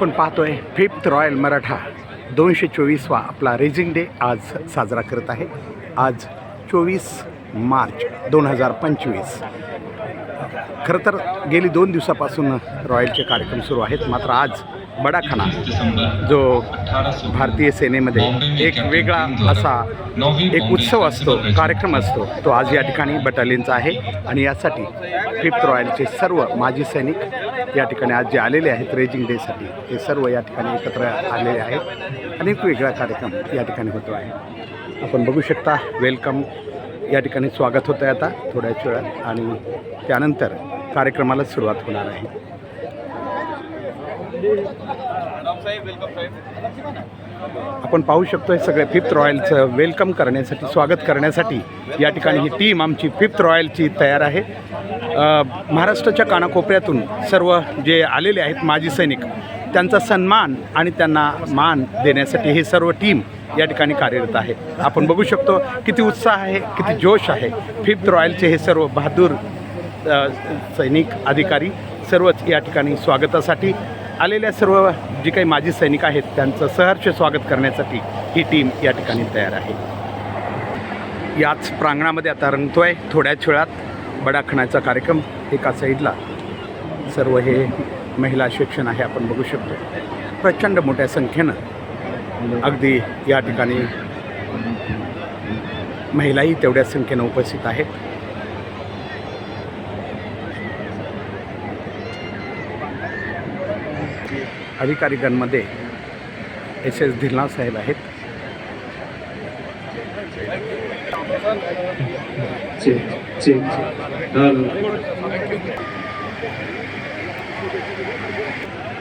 आपण पाहतोय fifth royal Maratha दोनशे चोवीसवा आपला रेझिंग डे आज साजरा करत आहे. आज चोवीस मार्च दोन हजार पंचवीस. खरं तर गेली दोन दिवसापासून रॉयलचे कार्यक्रम सुरू आहेत. मात्र आज बडाखाना जो भारतीय सेनेमध्ये एक वेगळा असा एक उत्सव असतो कार्यक्रम असतो तो आज या ठिकाणी बटालियनचा आहे. आणि यासाठी फिफ्थ रॉयलचे सर्व माजी सैनिक या ठिकाणी आज जे आलेले आहेत रेजिंग डेसाठी ते सर्व या ठिकाणी एकत्र आलेले आहेत. अनेक वेगळा कार्यक्रम या ठिकाणी होतो आहे. आपण बघू शकता वेलकम या ठिकाणी स्वागत होतं आहे आता थोड्याच वेळात. आणि त्यानंतर कार्यक्रमाला सुरुवात होणार आहे. आपण पाहू शकतो हे सगळे फिफ्थ रॉयलचं वेलकम करण्यासाठी स्वागत करण्यासाठी. या ठिकाणी ही टीम आमची फिफ्थ रॉयलची तयार आहे. महाराष्ट्राच्या कानाकोपऱ्यातून सर्व जे आलेले आहेत माजी सैनिक त्यांचा सन्मान आणि त्यांना मान देण्यासाठी हे सर्व टीम या ठिकाणी कार्यरत आहे. आपण बघू शकतो किती उत्साह आहे किती जोश आहे. फिफ्थ रॉयलचे हे सर्व बहादूर सैनिक अधिकारी सर्वच या ठिकाणी स्वागतासाठी आलेल्या सर्व जी काही माजी सैनिक आहेत त्यांचं सहर्ष स्वागत करण्यासाठी ही टीम या ठिकाणी तयार आहे. याच प्रांगणामध्ये आता रंगतो आहे थोड्याच वेळात बडाखणाचा कार्यक्रम एका साईडला. सर्व हे महिला शिक्षण आहे आपण बघू शकतो. प्रचंड मोठ्या संख्येनं अगदी या ठिकाणी महिलाही तेवढ्या संख्येनं उपस्थित आहेत. अधिकारीगणमध्ये एस एस धिल्ला साहेब आहेत.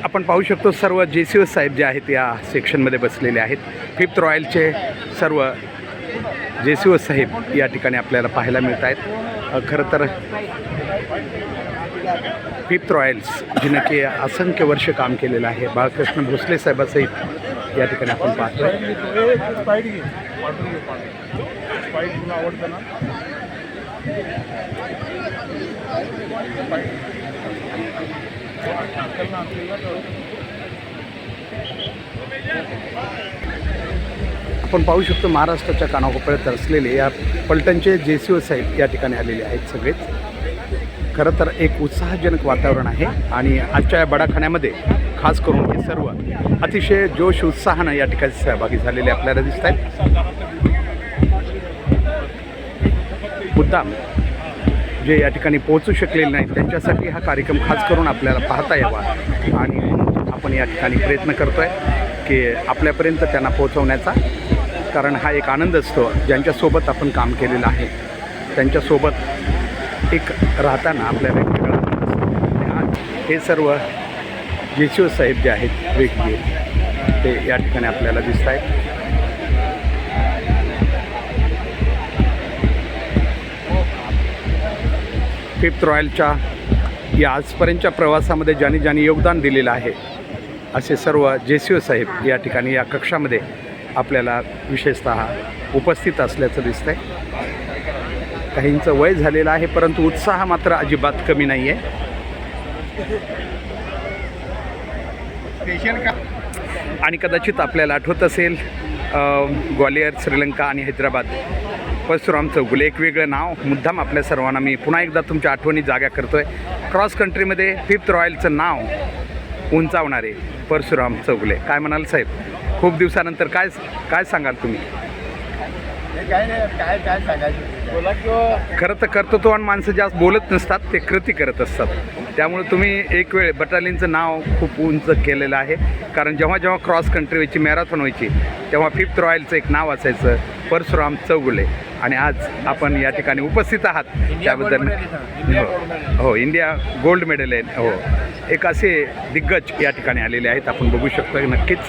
आपण पाहू शकतो सर्व जे सी एस साहेब जे आहेत या सेक्शनमध्ये बसलेले आहेत. फिफ्थ रॉयलचे सर्व जे सी एस साहेब या ठिकाणी आपल्याला पाहायला मिळत आहेत खरं तर पिप रॉयल्स जिनं की असंख्य वर्ष काम केलेलं आहे. बाळकृष्ण भोसले साहेबासहित या ठिकाणी आपण पाहतो आपण पाहू शकतो महाराष्ट्राच्या कानाकोपऱ्यात असलेले या पलटणचे जे सी ओ साहेब या ठिकाणी आलेले आहेत सगळेच. खरं तर एक उत्साहजनक वातावरण आहे आणि आजच्या या बडाखान्यामध्ये खास करून हे सर्व अतिशय जोश उत्साहानं या ठिकाणी सहभागी झालेले आपल्याला दिसत आहेत मुद्दाम जे या ठिकाणी पोहोचू शकलेले नाहीत त्यांच्यासाठी हा कार्यक्रम खास करून आपल्याला पाहता यावा आणि आपण या ठिकाणी प्रयत्न करतो आहे की आपल्यापर्यंत त्यांना पोहोचवण्याचा कारण हा एक आनंद असतो ज्यांच्यासोबत आपण काम केलेलं आहे. त्यांच्यासोबत एक राहताना आपल्याला एक हे सर्व येशू साहेब जे आहेत वेगवेगळे ते या ठिकाणी आपल्याला दिसत आहेत फिफ्थ रॉयलच्या या आजपर्यंतच्या प्रवासामध्ये ज्यांनी ज्यांनी योगदान दिलेलं आहे असे सर्व जे सी ओ साहेब या ठिकाणी या कक्षामध्ये आपल्याला विशेषत उपस्थित असल्याचं दिसतंय. काहींचं वय झालेलं आहे परंतु उत्साह मात्र अजिबात कमी नाही आहे आणि कदाचित आपल्याला आठवत असेल ग्वालियर श्रीलंका आणि हैदराबाद. परशुराम चौगुले एक वेगळं नाव. मुद्दाम आपल्या सर्वांना मी पुन्हा एकदा तुमच्या आठवणी जाग्या करतोय. क्रॉस कंट्रीमध्ये फिफ्थ रॉयलचं नाव उंचावणारे परशुराम चौगुले. काय म्हणाल साहेब? खूप दिवसानंतर काय काय सांगाल तुम्ही? काय नाही काय काय सांगायचं? बोला किंवा खरं तर कर्तृत्ववान माणसं जास्त बोलत नसतात ते कृती करत असतात. त्यामुळे तुम्ही एक वेळ बटालियनचं नाव खूप उंच केलेलं आहे. कारण जेव्हा जेव्हा क्रॉस कंट्री व्हायची मॅरेथॉन व्हायची तेव्हा फिफ्थ रॉयलचं एक नाव असायचं परशुराम चौगुले. आणि आज आपण या ठिकाणी उपस्थित आहात. त्याबद्दल. हो हो इंडिया गोल्ड मेडल आहे. हो. एक असे दिग्गज या ठिकाणी आलेले आहेत. आपण बघू शकतो नक्कीच